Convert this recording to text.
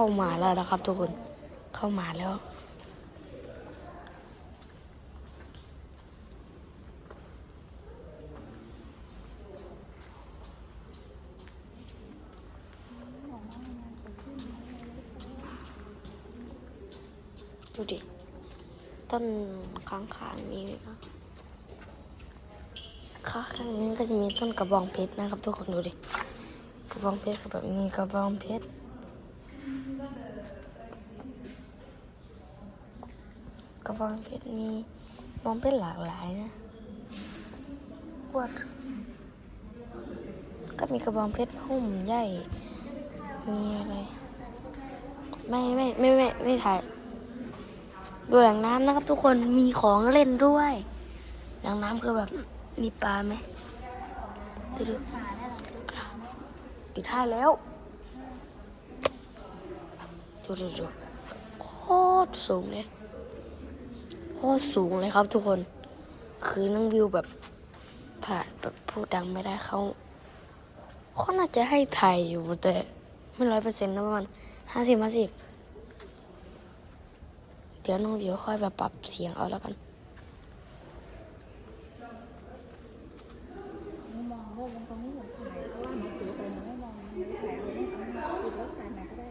เข้ามาแล้วนะครับทุกคนเข้ามาแล้ว ดูดิ ต้นข้างขางนี้นะข้างข้างนี้ก็จะมีต้นกระบองเพชรนะครับทุกคนดูดิกระบองเพชรคือแบบมีกระบองเพชร กระบองเพชรมีบองเพชรหลากหลายนะวดก็มีกระบองเพชรหุ้มใหญ่มีอะไรไม่ไม่ไม่ไม่ไม่ถ่ายดูแหล่งน้ำนะครับ ทุกคนมีของเล่นด้วยแหล่งน้ำคือแบบมีปลาไหมดูดูอยู่ท่าแล้วดูดูดูโคตรสูงเลย โคตรสูงเลยครับทุกคน คือน้องวิวแบบผ่าแบบพูดดังไม่ได้เขาเขาน่าจะให้ไทยอยู่แต่ไม่ร้อยเปอร์เซ็นต์นะประมาณห้าสิบห้าสิบเดี๋ยวน้องวิวค่อยแบบปรับเสียงเอาแล้วกันมองโลกตรงนี้